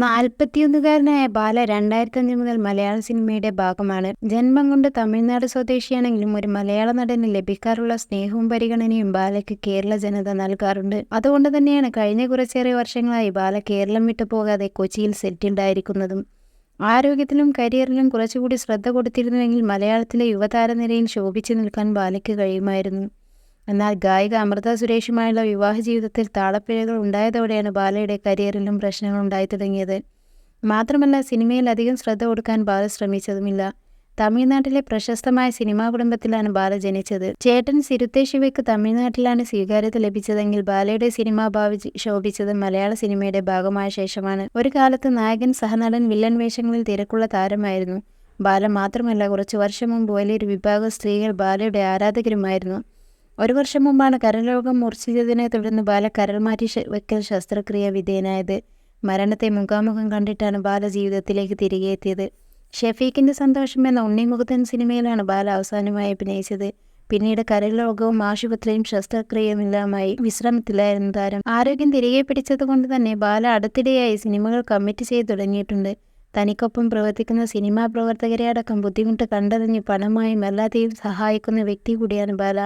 നാൽപ്പത്തിയൊന്നുകാരനായ ബാല രണ്ടായിരത്തി അഞ്ച് മുതൽ മലയാള സിനിമയുടെ ഭാഗമാണ്. ജന്മം കൊണ്ട് തമിഴ്നാട് സ്വദേശിയാണെങ്കിലും ഒരു മലയാള നടന് ലഭിക്കാറുള്ള സ്നേഹവും പരിഗണനയും ബാലയ്ക്ക് കേരള ജനത നൽകാറുണ്ട്. അതുകൊണ്ട് തന്നെയാണ് കഴിഞ്ഞ കുറച്ചേറെ വർഷങ്ങളായി ബാല കേരളം വിട്ടു പോകാതെ കൊച്ചിയിൽ സെറ്റിൽഡായിരിക്കുന്നതും. ആരോഗ്യത്തിലും കരിയറിലും കുറച്ചുകൂടി ശ്രദ്ധ കൊടുത്തിരുന്നുവെങ്കിൽ മലയാളത്തിലെ യുവതാരനിരയിൽ ശോഭിച്ചു നിൽക്കാൻ ബാലയ്ക്ക് കഴിയുമായിരുന്നു. എന്നാൽ ഗായിക അമൃത സുരേഷുമായുള്ള വിവാഹ ജീവിതത്തിൽ താളപ്പിഴകൾ ഉണ്ടായതോടെയാണ് ബാലയുടെ കരിയറിലും പ്രശ്നങ്ങൾ ഉണ്ടായി തുടങ്ങിയത് മാത്രമല്ല സിനിമയിൽ അധികം ശ്രദ്ധ കൊടുക്കാൻ ബാല ശ്രമിച്ചതുമില്ല. തമിഴ്നാട്ടിലെ പ്രശസ്തമായ സിനിമാ കുടുംബത്തിലാണ് ബാല ജനിച്ചത്. ചേട്ടൻ സിരുത്തെ ശിവയ്ക്ക് തമിഴ്നാട്ടിലാണ് സ്വീകാര്യത ലഭിച്ചതെങ്കിൽ ബാലയുടെ സിനിമാ ഭാവി ശോഭിച്ചത് മലയാള സിനിമയുടെ ഭാഗമായ ശേഷമാണ്. ഒരു കാലത്ത് നായകൻ സഹനടൻ വില്ലൻ വേഷങ്ങളിൽ തിരക്കുള്ള താരമായിരുന്നു. ബാല മാത്രമല്ല കുറച്ചു വർഷം മുമ്പ് വലിയൊരു വിഭാഗം സ്ത്രീകൾ ബാലയുടെ ആരാധകരുമായിരുന്നു. ഒരു വർഷം മുമ്പാണ് കരലോകം മൂർച്ഛിച്ചതിനെ തുടർന്ന് ബാല കരൾ മാറ്റി വെക്കൽ ശസ്ത്രക്രിയ വിധേയനായത്. മരണത്തെ മുഖാമുഖം കണ്ടിട്ടാണ് ബാല ജീവിതത്തിലേക്ക് തിരികെ എത്തിയത്. ഷെഫീഖിന്റെ സന്തോഷം എന്ന ഉണ്ണിമുഖത്തൻ സിനിമയിലാണ് ബാല അവസാനമായി അഭിനയിച്ചത്. പിന്നീട് കരലോകവും ആശുപത്രിയും ശസ്ത്രക്രിയയുമെല്ലാമായി വിശ്രമത്തിലായിരുന്നു താരം ആരോഗ്യം തിരികെ പിടിച്ചതുകൊണ്ട് തന്നെ ബാല അടുത്തിടെയായി സിനിമകൾ കമ്മിറ്റ് ചെയ്തു തുടങ്ങിയിട്ടുണ്ട്. തനിക്കൊപ്പം പ്രവർത്തിക്കുന്ന സിനിമാ പ്രവർത്തകരെ അടക്കം ബുദ്ധിമുട്ട് കണ്ടറിഞ്ഞ് പണമായും എല്ലാത്തെയും സഹായിക്കുന്ന വ്യക്തി കൂടിയാണ് ബാല.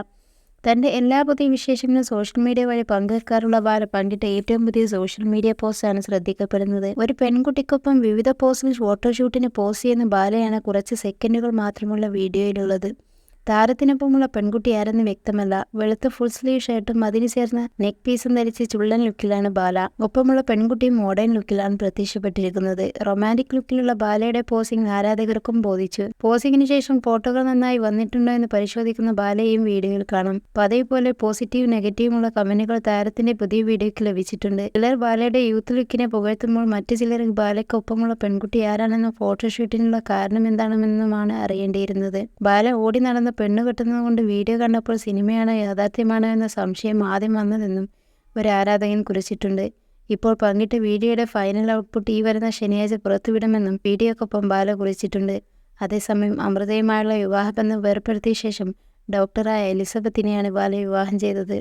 തന്റെ എല്ലാ പുതിയ വിശേഷങ്ങളും സോഷ്യൽ മീഡിയ വഴി പങ്കുവെക്കാറുള്ള ബാല പങ്കിട്ട ഏറ്റവും പുതിയ സോഷ്യൽ മീഡിയ പോസ്റ്റാണ് ശ്രദ്ധിക്കപ്പെടുന്നത്. ഒരു പെൺകുട്ടിക്കൊപ്പം വിവിധ പോസ്റ്റിൽ ഫോട്ടോഷൂട്ടിന് പോസ്റ്റ് ചെയ്യുന്ന ബാലയാണ് കുറച്ച് സെക്കൻഡുകൾ മാത്രമുള്ള വീഡിയോയിലുള്ളത് താരത്തിനൊപ്പമുള്ള പെൺകുട്ടി ആരെന്ന് വ്യക്തമല്ല. വെളുത്ത ഫുൾ സ്ലീവ് ഷർട്ടും അതിന് ചേർന്ന നെക്ക് പീസും ധരിച്ച് ചുള്ളൻ ലുക്കിലാണ് ബാല. ഒപ്പമുള്ള പെൺകുട്ടി മോഡേൺ ലുക്കിലാണ് പ്രത്യക്ഷപ്പെട്ടിരിക്കുന്നത്. റൊമാന്റിക് ലുക്കിലുള്ള ബാലയുടെ പോസിംഗ് ആരാധകർക്കും ബോധിച്ചു. പോസിംഗിന് ശേഷം ഫോട്ടോകൾ നന്നായി വന്നിട്ടുണ്ടോ എന്ന് പരിശോധിക്കുന്ന ബാലയെയും വീഡിയോയിൽ കാണാം. പതിവ് പോലെ പോസിറ്റീവ് നെഗറ്റീവുമുള്ള കമന്റുകൾ താരത്തിന്റെ പുതിയ വീഡിയോയ്ക്ക് ലഭിച്ചിട്ടുണ്ട്. ചിലർ ബാലയുടെ യൂത്ത് ലുക്കിനെ പുകഴ്ത്തുമ്പോൾ മറ്റു ചിലർ ബാലയ്ക്കൊപ്പമുള്ള പെൺകുട്ടി ആരാണെന്ന ഫോട്ടോഷൂട്ടിനുള്ള കാരണം എന്താണെന്നുമാണ് അറിയേണ്ടിയിരുന്നത്. ബാല ഓടി നടന്ന പെണ്ണ് കെട്ടുന്നത് കൊണ്ട് വീഡിയോ കണ്ടപ്പോൾ സിനിമയാണോ യാഥാർത്ഥ്യമാണോ എന്ന സംശയം ആദ്യം വന്നതെന്നും ഒരു ആരാധകൻ കുറിച്ചിട്ടുണ്ട്. ഇപ്പോൾ പങ്കിട്ട വീഡിയോയുടെ ഫൈനൽ ഔട്ട്പുട്ട് ഈ വരുന്ന ശനിയാഴ്ച പുറത്തുവിടുമെന്നും വീഡിയോക്കൊപ്പം ബാല കുറിച്ചിട്ടുണ്ട്. അതേസമയം അമൃതയുമായുള്ള വിവാഹബന്ധം വേർപ്പെടുത്തിയ ശേഷം ഡോക്ടറായ എലിസബത്തിനെയാണ് ബാല വിവാഹം ചെയ്തത്.